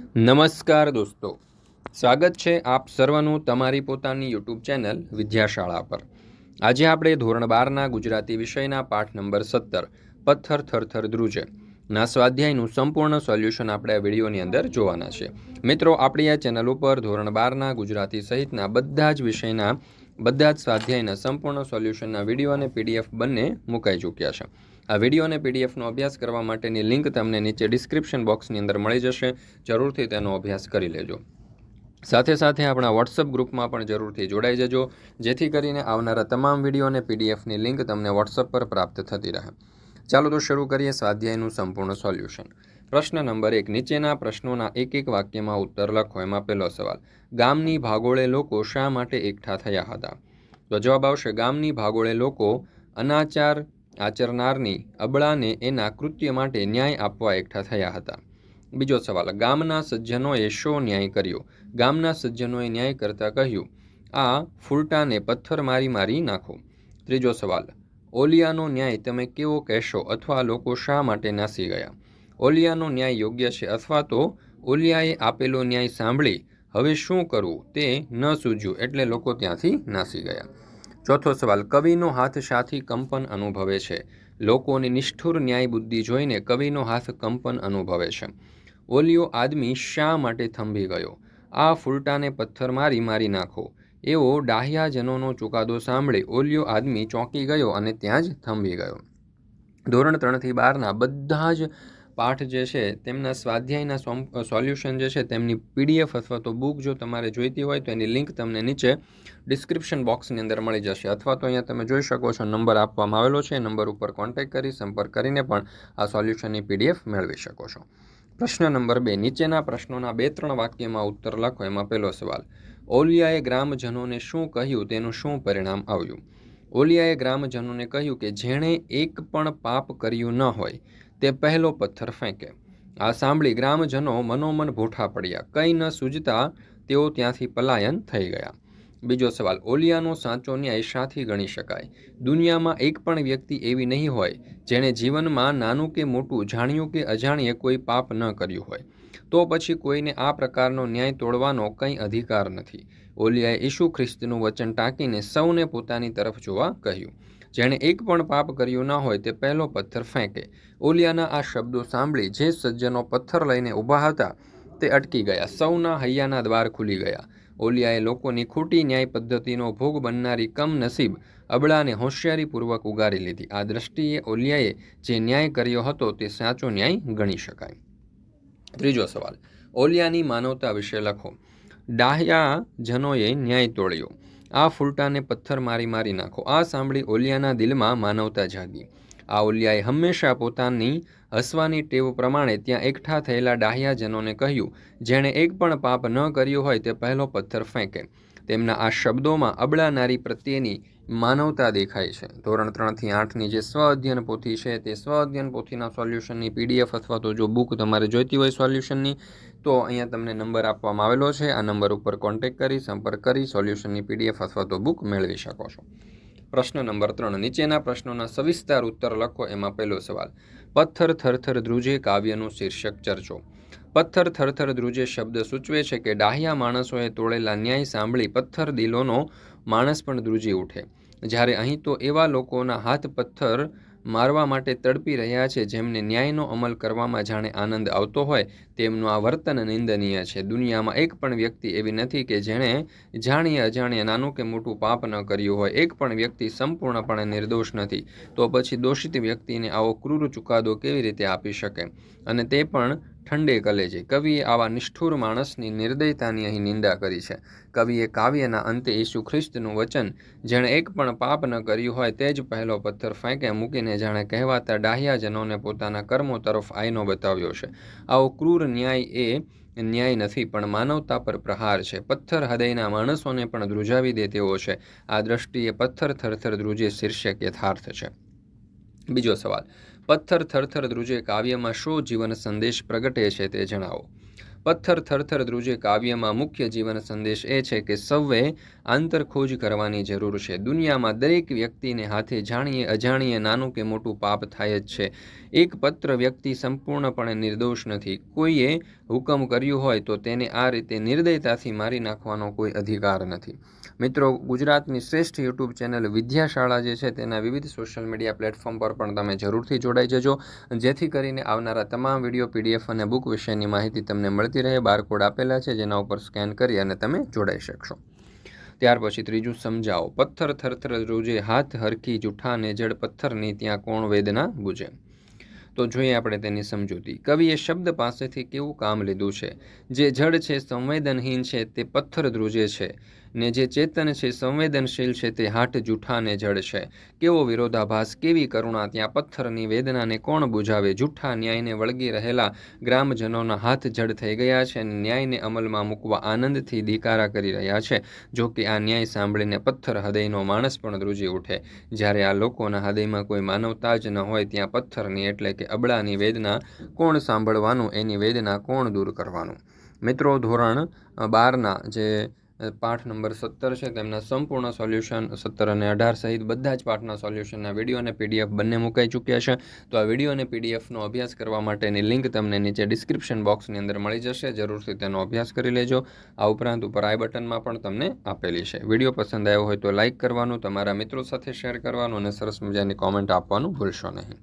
નમસ્કાર દોસ્તો. સ્વાગત છે આપ સર્વનું તમારી પોતાની યુટ્યુબ ચેનલ વિદ્યાશાળા પર. આજે આપણે ધોરણ બારના ગુજરાતી વિષયના પાઠ નંબર સત્તર, પથ્થર થરથર ધ્રુજે. ના સ્વાધ્યાયનું સંપૂર્ણ સોલ્યુશન આપણે આ વિડીયોની અંદર જોવાના છે. મિત્રો, આપણી આ ચેનલ ઉપર ધોરણ બારના ગુજરાતી સહિતના બધા જ વિષયના, બધા જ સ્વાધ્યાયના સંપૂર્ણ સોલ્યુશનના વીડિયો અને પીડીએફ બંને મુકાઈ ચૂક્યા છે. આ વીડિયો અને પીડીએફનો અભ્યાસ કરવા માટેની લિંક તમને નીચે ડિસ્ક્રિપ્શન બોક્સની અંદર મળી જશે. જરૂરથી તેનો અભ્યાસ કરી લેજો. સાથે સાથે આપણા વોટ્સઅપ ગ્રુપમાં પણ જરૂરથી જોડાઈ જજો, જેથી કરીને આવનારા તમામ વીડિયો અને પીડીએફની લિંક તમને વોટ્સઅપ પર પ્રાપ્ત થતી રહે. ચાલો તો શરૂ કરીએ સ્વાધ્યાયનું સંપૂર્ણ સોલ્યુશન. પ્રશ્ન નંબર એક, નીચેના પ્રશ્નોના એક એક વાક્યમાં ઉત્તર લખો. એમાં પહેલો સવાલ, ગામની ભાગોળે લોકો શા માટે એકઠા થયા હતા? તો જવાબ આવશે, ગામની ભાગોળે લોકો અનાચાર આચરનારની અબળાને એના કૃત્ય માટે ન્યાય આપવા એકઠા થયા હતા. બીજો સવાલ, ગામના સજ્જનોએ શો ન્યાય કર્યો? ગામના સજ્જનોએ ન્યાય કરતાં કહ્યું, આ ફૂલટાને પથ્થર મારી મારી નાખો. ત્રીજો સવાલ, ઓલિયાનો ન્યાય તમે કેવો કહેશો અથવા લોકો શા માટે નાસી ગયા? ઓલિયાનો ન્યાય યોગ્ય છે અથવા તો ઓલિયાએ આપેલો ન્યાય સાંભળી, હવે શું કરવું તે ન સૂજ્યું એટલે લોકો ત્યાંથી નાસી ગયા. ચોથો સવાલ, કવિનો હાથ શાથી કંપન અનુભવે છે. લોકોની નિષ્ઠુર ન્યાય બુદ્ધિ જોઈને કવિનો હાથ કંપન અનુભવે છે. ઓલિયો આદમી શા માટે થંભી ગયો? આ ફૂલટાને પથ્થર મારી મારી નાખો. એવો ડાહ્યાજનોનો ચુકાદો સાંભળી ઓલિયો આદમી ચોંકી ગયો અને ત્યાં જ થંભી ગયો. ધોરણ ત્રણથી બારના બધા જ પાઠ જે છે, તેમના સ્વાધ્યાયના સોલ્યુશન જે છે, તેમની પીડીએફ અથવા તો બુક જો તમારે જોઈતી હોય, તો એની લિંક તમને નીચે ડિસ્ક્રિપ્શન બોક્સની અંદર મળી જશે. અથવા તો અહીંયા તમે જોઈ શકો છો, નંબર આપવામાં આવેલો છે નંબર ઉપર કોન્ટેક્ટ કરી, સંપર્ક કરીને પણ આ સોલ્યુશનની પીડીએફ મેળવી શકો છો. પ્રશ્ન નંબર બે, નીચેના પ્રશ્નોના બે ત્રણ વાક્યમાં ઉત્તર લખો, એમાં પહેલો સવાલ, ઓલિયાએ ગ્રામજનોને શું કહ્યું? તેનું શું પરિણામ આવ્યું? ઓલિયાએ ગ્રામજનોને કહ્યું કે, જેણે એક પણ પાપ કર્યું ન હોય તે પહેલો પથ્થર ફેંકે. આ સાંભળી ગ્રામજનો મનોમન ભૂઠા પડ્યા. કંઈ ન સૂઝતા તેઓ ત્યાંથી પલાયન થઈ ગયા. બીજો સવાલ, ઓલિયાનો સાચો ન્યાય શાથી ગણી શકાય? દુનિયામાં એક પણ વ્યક્તિ એવી નહીં હોય જેણે જીવનમાં નાનું કે મોટું, જાણ્યું કે અજાણ્યે કોઈ પાપ ન કર્યું હોય. તો પછી કોઈને આ પ્રકારનો ન્યાય તોડવાનો કંઈ અધિકાર નથી. ઓલિયાએ ઈસુ ખ્રિસ્તનું વચન ટાંકીને સૌને પોતાની તરફ જોવા કહ્યું. જેણે એક પણ પાપ કર્યું ન હોય તે પહેલો પથ્થર ફેંકે. ઓલિયાના આ શબ્દો સાંભળી જે સજ્જનો પથ્થર લઈને ઊભા હતા તે અટકી ગયા. સૌના હૈયાના દ્વાર ખુલી ગયા. ઓલિયાએ લોકોની ખોટી ન્યાય પદ્ધતિનો ભોગ બનનારી કમ નસીબ અબળાને હોશિયારીપૂર્વક ઉગારી લીધી. આ દ્રષ્ટિએ ઓલિયાએ જે ન્યાય કર્યો હતો તે સાચો ન્યાય ગણી શકાય. ત્રીજો સવાલ. ઓલિયાની માનવતા વિશે લખો. ડાહ્યા જનોએ ન્યાય તોડ્યો. આ ફૂલટાને પથ્થર મારી મારી નાખો. આ સાંભળી ઓલિયાના દિલમાં માનવતા જાગી. આ ઓલિયાએ હંમેશા પોતાની હસવાની ટેવ પ્રમાણે ત્યાં એકઠા થયેલા ડાહ્યાજનોને કહ્યું, જેણે એક પણ પાપ ન કર્યું હોય તે પહેલો પથ્થર ફેંકે. તેમના આ શબ્દોમાં અબળા નારી પ્રત્યેની માનવતા દેખાય છે. ધોરણ ત્રણથી આઠની જે સ્વ અધ્યયન પોથી છે તે સ્વ અધ્યયન પોથીના સોલ્યુશનની પીડીએફ અથવા તો જો બુક તમારે જોઈતી હોય સોલ્યુશનની, તો અહીંયા તમને નંબર આપવામાં આવેલો છે. આ નંબર ઉપર કોન્ટેક કરી, સંપર્ક કરી, સોલ્યુશનની પીડીએફ અથવા તો બુક મેળવી શકો છો. પ્રશ્ન નંબર ત્રણ, નીચેના પ્રશ્નોના સવિસ્તાર ઉત્તર લખો, એમાં પહેલો સવાલ, પથ્થર થરથર ધ્રુજે કાવ્યનું શીર્ષક ચર્ચો. પથ્થર થરથર ધ્રુજે શબ્દ સૂચવે છે કે ડાહ્યા માણસોએ તોડેલા ન્યાય સાંભળી પથ્થર દિલોનો માણસ પણ ધ્રુજી ઉઠે. જ્યારે અહીં તો એવા લોકોના હાથ પથ્થર મારવા માટે તડપી રહ્યા છે, જેમને ન્યાયનો અમલ કરવામાં જાણે આનંદ આવતો હોય, તેમનું આ વર્તન નિંદનીય છે. દુનિયામાં એક પણ વ્યક્તિ એવી નથી કે જેણે જાણીએ અજાણીએ નાનું કે મોટું પાપ ન કર્યું હોય. એક પણ વ્યક્તિ સંપૂર્ણપણે નિર્દોષ નથી. તો પછી દોષિત વ્યક્તિને આવો ક્રૂર ચુકાદો કેવી રીતે આપી શકે? અને તે પણ ઠંડે કલેજે કવિએ આવા નિષ્ઠુર માણસની નિર્દયતાની અહીં નિંદા કરી છે. કવિએ કાવ્યના અંતે ઈસુ ખ્રિસ્તનું વચન, જેણે એક પણ પાપ ન કર્યું હોય તે જ પહેલો પથ્થર ફેંકે મૂકીને જાણે કહેવાતા ડાહ્યાજનોને પોતાના કર્મો તરફ આઈનો બતાવ્યો છે. આવો ક્રૂર ન્યાય એ ન્યાય નથી, પણ માનવતા પર પ્રહાર છે. પથ્થર હૃદયના માણસોને પણ ધ્રુજાવી દે તેવો છે. આ દ્રષ્ટિએ પથ્થર થરથર ધ્રુજે શીર્ષક યથાર્થ છે. બીજો સવાલ. પથ્થર થરથર ધ્રુજે કાવ્યમાં શો જીવન સંદેશ પ્રગટે છે તે જણાવો. પથ્થર થરથર ધ્રુજે કાવ્યમાં મુખ્ય જીવન સંદેશ એ છે કે સૌએ આંતરખોજ કરવાની જરૂર છે. દુનિયામાં દરેક વ્યક્તિને હાથે જાણીએ અજાણીએ નાનું કે મોટું પાપ થાય જ છે. એક પત્ર વ્યક્તિ સંપૂર્ણપણે નિર્દોષ નથી. કોઈએ હુકમ કર્યું હોય તો તેને આ રીતે નિર્દયતાથી મારી નાખવાનો કોઈ અધિકાર નથી. મિત્રો, ગુજરાતની શ્રેષ્ઠ યુટ્યુબ ચેનલ વિદ્યાશાળા જે છે તેના વિવિધ સોશિયલ મીડિયા પ્લેટફોર્મ પર પણ તમે જરૂરથી જોડાઈ જજો. જેથી કરીને આવનારા તમામ વીડિયો, પીડીએફ અને બુક વિશેની માહિતી તમને મળતી રહે, બારકોડ આપેલા છે, જેના ઉપર સ્કેન કરી અને તમે જોડાઈ શકશો. ત્યાર પછી ત્રીજું, સમજાવો. પથ્થર થરથર રોજે, હાથ હરખી જૂઠાને જડ પથ્થરની ત્યાં કોણ વેદના બુજે? તો જોઈએ આપણે તેની સમજૂતી. કવિએ શબ્દ પાસેથી કેવું કામ લીધું છે? જે જડ છે, સંવેદનહીન છે, તે પથ્થર ધ્રુજે છે. ને જે ચેતન છે સંવેદનશીલ છે તે હાટ જૂઠાને જડ છે કેવો વિરોધાભાસ, કેવી કરુણા ત્યાં પથ્થરની વેદનાને કોણ બુજાવે જૂઠા ન્યાયને વળગી રહેલા ગ્રામજનોના હાથ જડ થઈ ગયા છે અને ન્યાયને અમલમાં મૂકવા આનંદથી દીકારા કરી રહ્યા છે. જો કે આ ન્યાય સાંભળીને પથ્થર હૃદયનો માણસ પણ ધ્રુજી ઉઠે. જ્યારે આ લોકોના હૃદયમાં કોઈ માનવતા જ ન હોય ત્યાં પથ્થરની એટલે કે અબળાની વેદના કોણ સાંભળવાનું, એની વેદના કોણ દૂર કરવાનું? મિત્રો, ધોરણ બારના જે પાઠ નંબર સત્તર છે, તેમના સંપૂર્ણ સોલ્યુશન સત્તર અને અઢાર સહિત બધા જ પાઠના સોલ્યુશનના વીડિયો અને પીડીએફ બંને મુકાઈ ચૂક્યા છે. તો આ વીડિયો અને પીડીએફનો અભ્યાસ કરવા માટેની લિંક તમને નીચે ડિસ્ક્રિપ્શન બોક્સની અંદર મળી જશે. જરૂરથી તેનો અભ્યાસ કરી લેજો. આ ઉપરાંત ઉપર આઈ બટનમાં પણ તમને આપેલી છે. વીડિયો પસંદ આવ્યો હોય તો લાઇક કરવાનું, તમારા મિત્રો સાથે શેર કરવાનું અને સરસ મજાની કોમેન્ટ આપવાનું ભૂલશો નહીં.